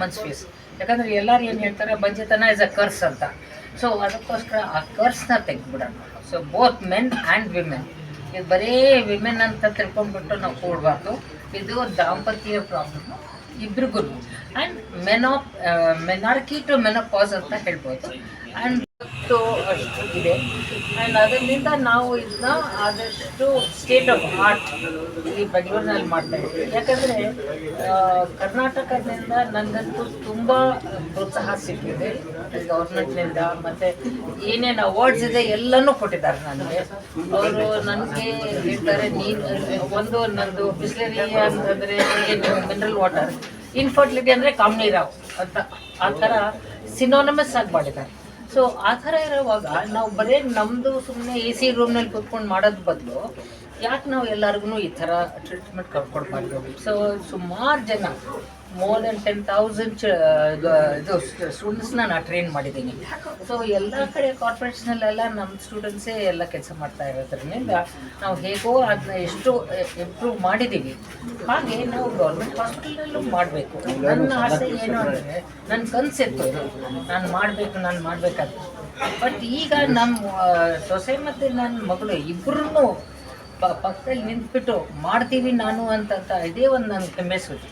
Women's face ಯಾಕಂದ್ರೆ ಎಲ್ಲರೂ ಏನು ಹೇಳ್ತಾರೆ, ಬಂಜೆತನ ಇಸ್ ಅ ಕರ್ಸ್ ಅಂತ. ಸೊ ಅದಕ್ಕೋಸ್ಕರ ಆ ಕರ್ಸ್ನ ತೆಗೆದ್ಬಿಡೋಣ. So both men and women ಇದು ಬರೀ ವಿಮೆನ್ ಅಂತ ತಿಳ್ಕೊಂಡ್ಬಿಟ್ಟು ನಾವು ಕೂಡಬಾರ್ದು. ಇದು ದಾಂಪತ್ಯ ಪ್ರಾಬ್ಲಮ್ ಇಬ್ರಿಗೂ ಆ್ಯಂಡ್ ಮೆನೋ ಮೆನಾರ್ಕಿ ಟು ಮೆನೋಪಾಸ್ ಅಂತ ಹೇಳ್ಬೋದು. ಆ್ಯಂಡ್ ಅಷ್ಟು ಅಷ್ಟು ಇದೆ. ಆ್ಯಂಡ್ ಅದರಿಂದ ನಾವು ಇದನ್ನ ಆದಷ್ಟು ಸ್ಟೇಟ್ ಆಫ್ ಆರ್ಟ್ ಈ ಬೆಂಗಳೂರಿನಲ್ಲಿ ಮಾಡ್ತಾ ಇದ್ದೀವಿ. ಯಾಕಂದರೆ ಕರ್ನಾಟಕದಿಂದ ನನಗಂತೂ ತುಂಬ ಪ್ರೋತ್ಸಾಹ ಸಿಕ್ಕಿದೆ. ಗೌರ್ಮೆಂಟ್ನಿಂದ ಮತ್ತು ಏನೇನು ಅವಾರ್ಡ್ಸ್ ಇದೆ ಎಲ್ಲನೂ ಕೊಟ್ಟಿದ್ದಾರೆ ನನಗೆ. ಅವರು ನನಗೆ ಹೇಳ್ತಾರೆ, ನೀನು, ಒಂದು ನಂದು ಬಿಸ್ಲರಿ ಅಂತಂದರೆ ಮಿನರಲ್ ವಾಟರ್ ಇನ್ಫರ್ಟಿಲಿಟಿ ಅಂದರೆ ಕಾಮ್ನಿರಾವ್ ಅಂತ. ಆ ಥರ ಸಿನೋನಮಸ್ ಆಗಿ ಮಾಡಿದ್ದಾರೆ. ಸೊ ಆ ಥರ ಇರುವಾಗ ನಾವು ಬರೀ ನಮ್ಮದು ಸುಮ್ಮನೆ ಎ ಸಿ ರೂಮ್ನಲ್ಲಿ ಕೂತ್ಕೊಂಡು ಮಾಡೋದು ಬದಲು ಯಾಕೆ ನಾವು ಎಲ್ಲರಿಗೂ ಈ ಥರ ಟ್ರೀಟ್ಮೆಂಟ್ ಕರ್ಕೊಡ್ಬಾರ್ದು ಸೊ ಸುಮಾರು ಜನ ಮೋರ್ ದೆನ್ ಟೆನ್ ತೌಸಂಡ್ ಇದು ಸ್ಟೂಡೆಂಟ್ಸ್ನ ನಾನು ಟ್ರೈನ್ ಮಾಡಿದ್ದೀನಿ. ಸೊ ಎಲ್ಲ ಕಡೆ ಕಾರ್ಪೊರೇಷನಲ್ಲೆಲ್ಲ ನಮ್ಮ ಸ್ಟೂಡೆಂಟ್ಸೇ ಎಲ್ಲ ಕೆಲಸ ಮಾಡ್ತಾ ಇರೋದ್ರಿಂದ ನಾವು ಹೇಗೋ ಅದನ್ನ ಎಷ್ಟು ಇಂಪ್ರೂವ್ ಮಾಡಿದ್ದೀವಿ ಹಾಗೆ ನಾವು ಗೌರ್ಮೆಂಟ್ ಹಾಸ್ಪಿಟಲಲ್ಲೂ ಮಾಡಬೇಕು. ನನ್ನ ಆಸೆ ಏನು ಅಂದರೆ ನನ್ನ ಕನಸಿತ್ತು, ನಾನು ಮಾಡಬೇಕು, ನಾನು ಮಾಡಬೇಕಂತ. ಬಟ್ ಈಗ ನಮ್ಮ ಸೊಸೆ ಮತ್ತು ನನ್ನ ಮಗಳು ಇಬ್ಬರೂ ಪಕ್ಕದಲ್ಲಿ ನಿಂತ್ಬಿಟ್ಟು ಮಾಡ್ತೀವಿ ನಾನು ಅಂತ ಇದೇ ಒಂದು ನನ್ನ ಹೆಮ್ಮೆ ಸೂಚಿ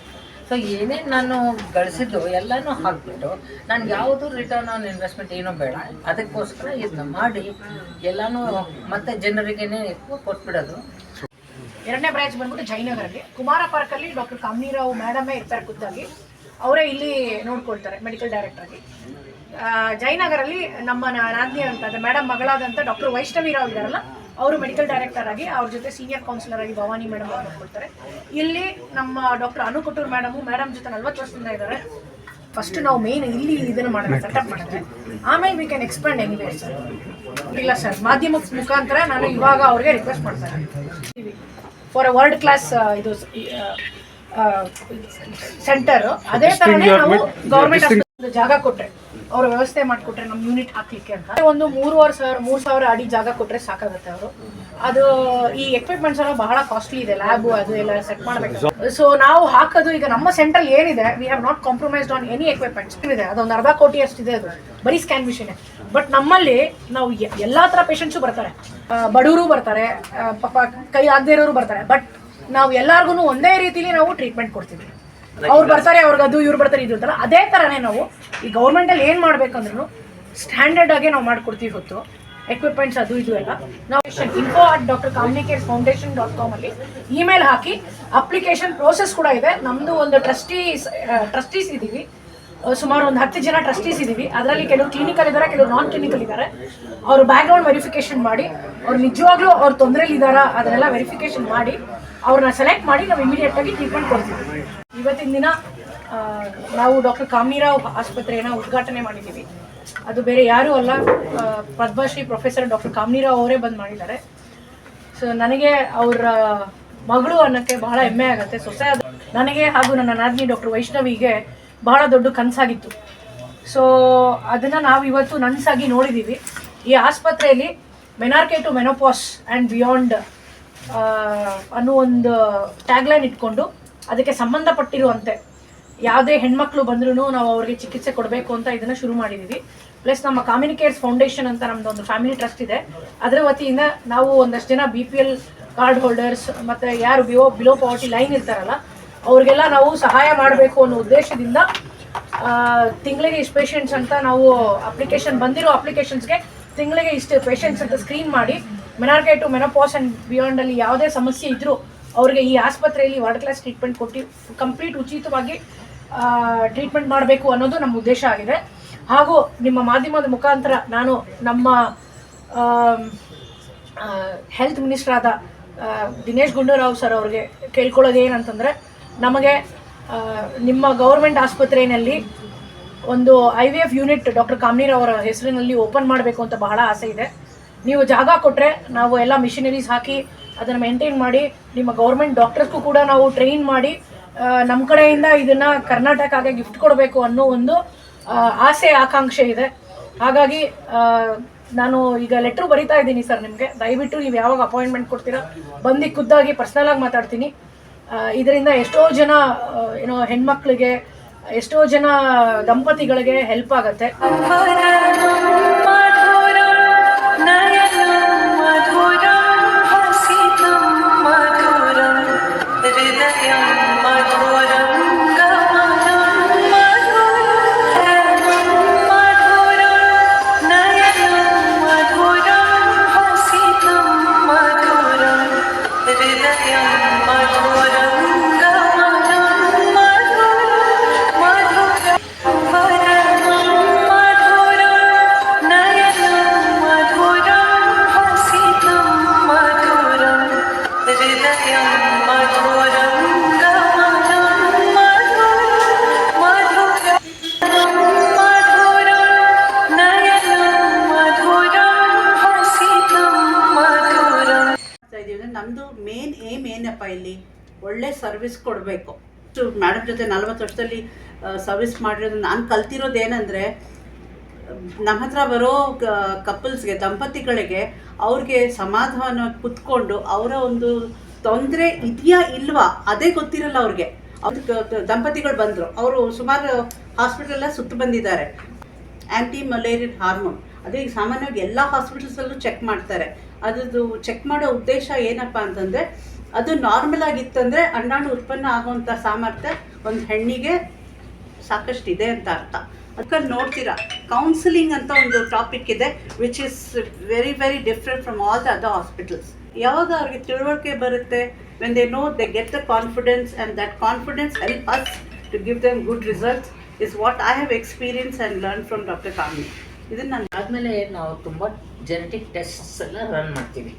ಸೊ ಏನೇನು ನಾನು ಗಳಿಸಿದ್ದು ಎಲ್ಲನೂ ಹಾಕ್ಬಿಟ್ಟು ನಾನು ಯಾವುದು ರಿಟರ್ನ್ ಆನ್ ಇನ್ವೆಸ್ಟ್ಮೆಂಟ್ ಏನೂ ಬೇಡ. ಅದಕ್ಕೋಸ್ಕರ ಇದನ್ನ ಮಾಡಿ ಎಲ್ಲನೂ ಮತ್ತೆ ಜನರಿಗೆ ಕೊಟ್ಬಿಡೋದು. ಎರಡನೇ ಬ್ರಾಂಚ್ ಬಂದ್ಬಿಟ್ಟು ಜಯನಗರಲ್ಲಿ. ಕುಮಾರ ಪಾರ್ಕಲ್ಲಿ ಡಾಕ್ಟರ್ ಕಾಮಿನಿರಾವ್ ಮೇಡಮೇ ಇರ್ತಾರೆ ಖುದ್ದಾಗಿ. ಅವರೇ ಇಲ್ಲಿ ನೋಡ್ಕೊಳ್ತಾರೆ ಮೆಡಿಕಲ್ ಡೈರೆಕ್ಟರ್ ಆಗಿ. ಆ, ಜಯನಗರಲ್ಲಿ ನಮ್ಮ ನಾದಿನಿ ಅಂತ ಮೇಡಮ್ ಮಗಳಾದಂಥ ಡಾಕ್ಟರ್ ವೈಷ್ಣವಿರಾವ್ ಇದ್ದಾರಲ್ಲ ಅವರು ಮೆಡಿಕಲ್ ಡೈರೆಕ್ಟರ್ ಆಗಿ ಅವ್ರ ಜೊತೆ ಸೀನಿಯರ್ ಕೌನ್ಸಿಲರ್ ಆಗಿ ಭವಾನಿ ಮೇಡಮ್ ಅವ್ರು ನೋಡ್ಕೊಳ್ತಾರೆ ಇಲ್ಲಿ ನಮ್ಮ doctor Anu Kottur madam madam ಜೊತೆ ನಲ್ವತ್ತು ವರ್ಷದಿಂದ ಇದ್ದಾರೆ ಫಸ್ಟ್ ನಾವು ಮೇನ್ ಇಲ್ಲಿ ಇದನ್ನು ಮಾಡೋಣ ಸೆಟಪ್ ಮಾಡಿದ್ರೆ. ಆಮೇಲೆ we can expand anywhere sir ಇಲ್ಲ ಸರ್ ಮಾಧ್ಯಮ ಮುಖಾಂತರ ನಾನು ಇವಾಗ ಅವ್ರಿಗೆ ರಿಕ್ವೆಸ್ಟ್ ಮಾಡ್ತಾರೆ ಫಾರ್ ಅ ವರ್ಲ್ಡ್ ಕ್ಲಾಸ್ ಇದು ಸೆಂಟರ್ ಅದೇ ತರನೇ ನಾವು ಗೌರ್ಮೆಂಟ್ ಜಾಗ ಕೊಟ್ರೆ, ಅವ್ರ ವ್ಯವಸ್ಥೆ ಮಾಡಿಕೊಟ್ರೆ ನಮ್ಮ ಯೂನಿಟ್ ಹಾಕ್ಲಿಕ್ಕೆ ಅಂತ. ಒಂದು ಮೂರುವರೆ ಸಾವಿರ, ಮೂರು ಸಾವಿರ ಅಡಿ ಜಾಗ ಕೊಟ್ರೆ ಸಾಕಾಗುತ್ತೆ ಅವರು. ಅದು ಈ ಎಕ್ವಿಪ್ಮೆಂಟ್ಸ್ ಎಲ್ಲ ಬಹಳ ಕಾಸ್ಟ್ಲಿ ಇದೆ ಲ್ಯಾಬ್ ಅದು ಎಲ್ಲ ಸೆಟ್ ಮಾಡಬೇಕು. ಸೊ ನಾವು ಹಾಕೋದು ಈಗ ನಮ್ಮ ಸೆಂಟ್ರಲ್ ಏನಿದೆ we have not compromised on any equipments ಇದೆ ಅದೊಂದು ಅರ್ಧ ಕೋಟಿ ಅಷ್ಟಿದೆ ಅದು. ಬರೀ ಸ್ಕ್ಯಾನ್ ಮಿಷಿನ್ ಬಟ್ ನಮ್ಮಲ್ಲಿ ನಾವು ಎಲ್ಲಾ ತರ ಪೇಷಂಟ್ಸು ಬರ್ತಾರೆ. ಬಡವರು ಬರ್ತಾರೆ ಪಾಪ ಕೈ ಆಗದೆ ಇರೋರು ಬರ್ತಾರೆ. ಬಟ್ ನಾವು ಎಲ್ಲಾರ್ಗು ಒಂದೇ ರೀತಿಲಿ ನಾವು ಟ್ರೀಟ್ಮೆಂಟ್ ಕೊಡ್ತೀವಿ ಅವ್ರು ಬರ್ತಾರೆ ಅವ್ರಿಗೆ ಅದು ಇವ್ರು ಬರ್ತಾರೆ ಇದು ಅಂತಲ್ಲ. ಅದೇ ಥರನೇ ನಾವು ಈ ಗೌರ್ಮೆಂಟಲ್ಲಿ ಏನು ಮಾಡ್ಬೇಕಂದ್ರೂ ಸ್ಟ್ಯಾಂಡರ್ಡ್ ಆಗಿ ನಾವು ಮಾಡ್ಕೊಡ್ತೀವಿ ಹೊತ್ತು. ಎಕ್ವಿಪ್ಮೆಂಟ್ಸ್ ಅದು ಇದು ಎಲ್ಲ. ನಾವು info at doctor communicate foundation dot com ಅಲ್ಲಿ ಇಮೇಲ್ ಹಾಕಿ ಅಪ್ಲಿಕೇಶನ್ ಪ್ರೋಸೆಸ್ ಕೂಡ ಇದೆ. ನಮ್ದು ಒಂದು ಟ್ರಸ್ಟೀಸ್ ಟ್ರಸ್ಟೀಸ್ ಇದ್ದೀವಿ ಸುಮಾರು ಒಂದು ಹತ್ತು ಜನ ಟ್ರಸ್ಟೀಸ್ ಇದ್ದೀವಿ ಅದರಲ್ಲಿ ಕೆಲವರು ಕ್ಲಿನಿಕಲ್ ಇದ್ದಾರೆ ಕೆಲವರು ನಾನ್ ಕ್ಲಿನಿಕಲ್ ಇದ್ದಾರೆ ಅವ್ರ ಬ್ಯಾಕ್ಗ್ರೌಂಡ್ ವೆರಿಫಿಕೇಶನ್ ಮಾಡಿ, ಅವ್ರು ನಿಜವಾಗ್ಲೂ ಅವ್ರ ತೊಂದರೆಲಿ ಇದ್ದಾರಾ ಅದನ್ನೆಲ್ಲ ವೆರಿಫಿಕೇಶನ್ ಮಾಡಿ ಅವ್ರನ್ನ ಸೆಲೆಕ್ಟ್ ಮಾಡಿ ನಾವು ಇಮಿಡಿಯೇಟ್ ಆಗಿ ಟ್ರೀಟ್ಮೆಂಟ್ ಕೊಡ್ತೀವಿ. ಇವತ್ತಿನ ದಿನ ನಾವು ಡಾಕ್ಟರ್ ಕಾಮಿರಾವ್ ಆಸ್ಪತ್ರೆಯನ್ನು ಉದ್ಘಾಟನೆ ಮಾಡಿದ್ದೀವಿ. ಅದು ಬೇರೆ ಯಾರೂ ಅಲ್ಲ ಪದ್ಮಶ್ರೀ ಪ್ರೊಫೆಸರ್ ಡಾಕ್ಟರ್ ಕಾಮಿರಾವ್ ಅವರೇ ಬಂದು ಮಾಡಿದ್ದಾರೆ. ಸೊ ನನಗೆ ಅವರ ಮಗಳು ಅನ್ನೋಕ್ಕೆ ಬಹಳ ಹೆಮ್ಮೆ ಆಗುತ್ತೆ. ಸೊಸೆ ನನಗೆ ಹಾಗೂ ನನ್ನ ನಾದಿನಿ ಡಾಕ್ಟರ್ ವೈಷ್ಣವಿಗೆ ಬಹಳ ದೊಡ್ಡ ಕನಸಾಗಿತ್ತು. ಸೊ ಅದನ್ನು ನಾವು ಇವತ್ತು ನನಸಾಗಿ ನೋಡಿದ್ದೀವಿ ಈ ಆಸ್ಪತ್ರೆಯಲ್ಲಿ menarche to menopause and beyond ಅನ್ನೋ ಒಂದು ಟ್ಯಾಗ್ಲೈನ್ ಇಟ್ಕೊಂಡು ಅದಕ್ಕೆ ಸಂಬಂಧಪಟ್ಟಿರುವಂತೆ ಯಾವುದೇ ಹೆಣ್ಮಕ್ಳು ಬಂದ್ರೂ ನಾವು ಅವ್ರಿಗೆ ಚಿಕಿತ್ಸೆ ಕೊಡಬೇಕು ಅಂತ ಇದನ್ನು ಶುರು ಮಾಡಿದ್ದೀವಿ ಪ್ಲಸ್ ನಮ್ಮ ಕಾಮಿನಿಕೇರ್ಸ್ ಫೌಂಡೇಶನ್ ಅಂತ ನಮ್ದು ಒಂದು ಫ್ಯಾಮಿಲಿ ಟ್ರಸ್ಟ್ ಇದೆ. ಅದರ ವತಿಯಿಂದ ನಾವು ಒಂದಷ್ಟು ಜನ B P L card holders ಮತ್ತು ಯಾರು ಬಿಲೋ ಪಾವರ್ಟಿ ಲೈನ್ ಇರ್ತಾರಲ್ಲ ಅವ್ರಿಗೆಲ್ಲ ನಾವು ಸಹಾಯ ಮಾಡಬೇಕು ಅನ್ನೋ ಉದ್ದೇಶದಿಂದ ತಿಂಗಳಿಗೆ ಇಷ್ಟು ಪೇಷಂಟ್ಸ್ ಅಂತ ನಾವು ಅಪ್ಲಿಕೇಶನ್ ಬಂದಿರೋ ಅಪ್ಲಿಕೇಶನ್ಸ್ಗೆ ತಿಂಗಳಿಗೆ ಇಷ್ಟು ಪೇಷಂಟ್ಸ್ ಅಂತ ಸ್ಕ್ರೀನ್ ಮಾಡಿ ಮೆನಾರ್ಕೆ ಟು ಮೆನೋಪಾಸ್ ಆ್ಯಂಡ್ ಬಿಯಾಂಡಲ್ಲಿ ಯಾವುದೇ ಸಮಸ್ಯೆ ಇದ್ದರೂ ಅವ್ರಿಗೆ ಈ ಆಸ್ಪತ್ರೆಯಲ್ಲಿ ವರ್ಲ್ಡ್ ಕ್ಲಾಸ್ ಟ್ರೀಟ್ಮೆಂಟ್ ಕೊಟ್ಟು ಕಂಪ್ಲೀಟ್ ಉಚಿತವಾಗಿ ಟ್ರೀಟ್ಮೆಂಟ್ ಮಾಡಬೇಕು ಅನ್ನೋದು ನಮ್ಮ ಉದ್ದೇಶ ಆಗಿದೆ. ಹಾಗೂ ನಿಮ್ಮ ಮಾಧ್ಯಮದ ಮುಖಾಂತರ ನಾನು ನಮ್ಮ ಹೆಲ್ತ್ ಮಿನಿಸ್ಟರ್ ಆದ ದಿನೇಶ್ ಗುಂಡೂರಾವ್ ಸರ್ ಅವ್ರಿಗೆ ಕೇಳ್ಕೊಳ್ಳೋದು ಏನಂತಂದರೆ ನಮಗೆ ನಿಮ್ಮ ಗೌರ್ಮೆಂಟ್ ಆಸ್ಪತ್ರೆಯಲ್ಲಿ ಒಂದು I V F unit doctor ಕಾಮನೀರ್ ಅವರ ಹೆಸರಿನಲ್ಲಿ ಓಪನ್ ಮಾಡಬೇಕು ಅಂತ ಬಹಳ ಆಸೆ ಇದೆ. ನೀವು ಜಾಗ ಕೊಟ್ಟರೆ ನಾವು ಎಲ್ಲ ಮಿಷಿನರೀಸ್ ಹಾಕಿ ಅದನ್ನು ಮೇಂಟೈನ್ ಮಾಡಿ, ನಿಮ್ಮ ಗೌರ್ಮೆಂಟ್ ಡಾಕ್ಟರ್ಸ್ಗೂ ಕೂಡ ನಾವು ಟ್ರೈನ್ ಮಾಡಿ ನಮ್ಮ ಕಡೆಯಿಂದ ಇದನ್ನು ಕರ್ನಾಟಕಕ್ಕೆ ಗಿಫ್ಟ್ ಕೊಡಬೇಕು ಅನ್ನೋ ಒಂದು ಆಸೆ, ಆಕಾಂಕ್ಷೆ ಇದೆ. ಹಾಗಾಗಿ ನಾನು ಈಗ ಲೆಟ್ರು ಬರಿತಾ ಇದ್ದೀನಿ ಸರ್ ನಿಮಗೆ. ದಯವಿಟ್ಟು ನೀವು ಯಾವಾಗ ಅಪಾಯಿಂಟ್ಮೆಂಟ್ ಕೊಡ್ತೀರಾ, ಬಂದು ಖುದ್ದಾಗಿ ಪರ್ಸ್ನಲಾಗಿ ಮಾತಾಡ್ತೀನಿ. ಇದರಿಂದ ಎಷ್ಟೋ ಜನ ಏನೋ ಹೆಣ್ಮಕ್ಳಿಗೆ ಎಷ್ಟೋ ಜನ ದಂಪತಿಗಳಿಗೆ ಹೆಲ್ಪ್ ಆಗತ್ತೆ. ಸರ್ವಿಸ್ ಕೊಡಬೇಕು. ಮೇಡಮ್ ಜೊತೆ ನಲ್ವತ್ತು ವರ್ಷದಲ್ಲಿ ಸರ್ವಿಸ್ ಮಾಡಿರೋದು ನಾನು ಕಲ್ತಿರೋದು ಏನಂದರೆ, ನಮ್ಮ ಹತ್ರ ಬರೋ ಕಪಲ್ಸ್ಗೆ ದಂಪತಿಗಳಿಗೆ ಅವ್ರಿಗೆ ಸಮಾಧಾನ ಕುತ್ಕೊಂಡು ಅವರ ಒಂದು ತೊಂದರೆ ಇದೆಯಾ ಇಲ್ವಾ ಅದೇ ಗೊತ್ತಿರಲ್ಲ ಅವ್ರಿಗೆ. ಅವ್ರ ದಂಪತಿಗಳು ಬಂದರು. ಅವರು ಸುಮಾರು ಹಾಸ್ಪಿಟಲೆಲ್ಲ ಸುತ್ತು ಬಂದಿದ್ದಾರೆ. ಆ್ಯಂಟಿ ಮಲೇರಿಯನ್ ಹಾರ್ಮೋನ್ ಅದೇ ಈಗ ಸಾಮಾನ್ಯವಾಗಿ ಎಲ್ಲ ಹಾಸ್ಪಿಟಲ್ಸಲ್ಲೂ ಚೆಕ್ ಮಾಡ್ತಾರೆ. ಅದರದ್ದು ಚೆಕ್ ಮಾಡೋ ಉದ್ದೇಶ ಏನಪ್ಪ ಅಂತಂದರೆ ಅದು ನಾರ್ಮಲ್ ಆಗಿತ್ತಂದರೆ ಅಂಡಾಣು ಉತ್ಪನ್ನ ಆಗುವಂಥ ಸಾಮರ್ಥ್ಯ ಒಂದು ಹೆಣ್ಣಿಗೆ ಸಾಕಷ್ಟು ಇದೆ ಅಂತ ಅರ್ಥ. ಅದಕ್ಕೆ ನೋಡ್ತೀರಾ ಕೌನ್ಸಿಲಿಂಗ್ ಅಂತ ಒಂದು ಟಾಪಿಕ್ ಇದೆ which is very very different from all the other hospitals ಯಾವಾಗ ಅವ್ರಿಗೆ ತಿಳುವಳಿಕೆ ಬರುತ್ತೆ? When they know they get the confidence and that confidence help us to give them good results is what I have experience and learn from doctor ಕಾಮಿ ಇದನ್ನು ನಾನು ಆದಮೇಲೆ ನಾವು ತುಂಬ genetic tests ಎಲ್ಲ ರನ್ ಮಾಡ್ತೀವಿ.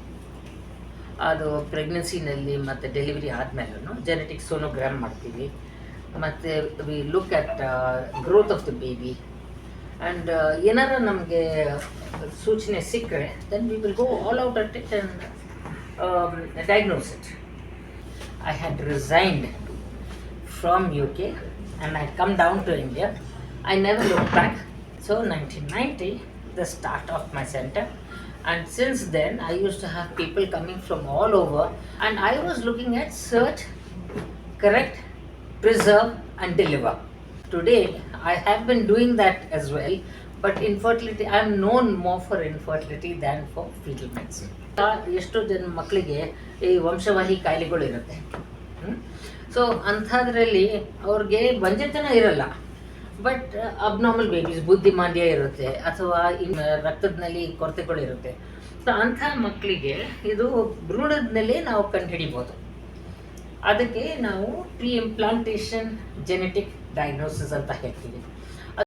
ಅದು ಪ್ರೆಗ್ನೆನ್ಸಿನಲ್ಲಿ ಮತ್ತು ಡೆಲಿವರಿ ಆದಮೇಲೂ ಜೆನೆಟಿಕ್ ಸೋನೋಗ್ರಾಮ್ ಮಾಡ್ತೀವಿ ಮತ್ತು we look at growth of the baby and ಏನಾರ ನಮಗೆ ಸೂಚನೆ ಸಿಕ್ಕರೆ then we will go all out at it and diagnose it I had resigned from UK and I come down to India. I never looked back. So 1990, the start of my center. And since then, I used to have people coming from all over, and I was looking at search, correct, preserve, and deliver. Today, I have been doing that as well, but infertility, I am known more for infertility than for fetal medicine. ಎಷ್ಟೋ ಜನ ಮಕ್ಕಳಿಗೆ ಈ ವಂಶವಾಹಿ ಕಾಯಿಲೆಗಳು ಇರುತ್ತೆ so ಅಂಥದ್ರಲ್ಲಿ ಅವ್ರಿಗೆ ಬಂಜೆತನ ಇರಲ್ಲ ಬಟ್ ಅಬ್ನಾರ್ಮಲ್ ಬೇಬೀಸ್ ಬುದ್ಧಿಮಾಂದ್ಯ ಇರುತ್ತೆ, ಅಥವಾ ರಕ್ತದಲ್ಲಿ ಕೊರತೆಗಳಿರುತ್ತೆ ಸೊ ಅಂಥ ಮಕ್ಕಳಿಗೆ ಇದು ಭ್ರೂಣದಲ್ಲೇ ನಾವು ಕಂಡುಹಿಡಿಬೋದು. ಅದಕ್ಕೆ ನಾವು ಪ್ರೀ ಇಂಪ್ಲಾಂಟೇಷನ್ ಜೆನೆಟಿಕ್ ಡಯಾಗ್ನೋಸಿಸ್ ಅಂತ ಹೇಳ್ತೀವಿ.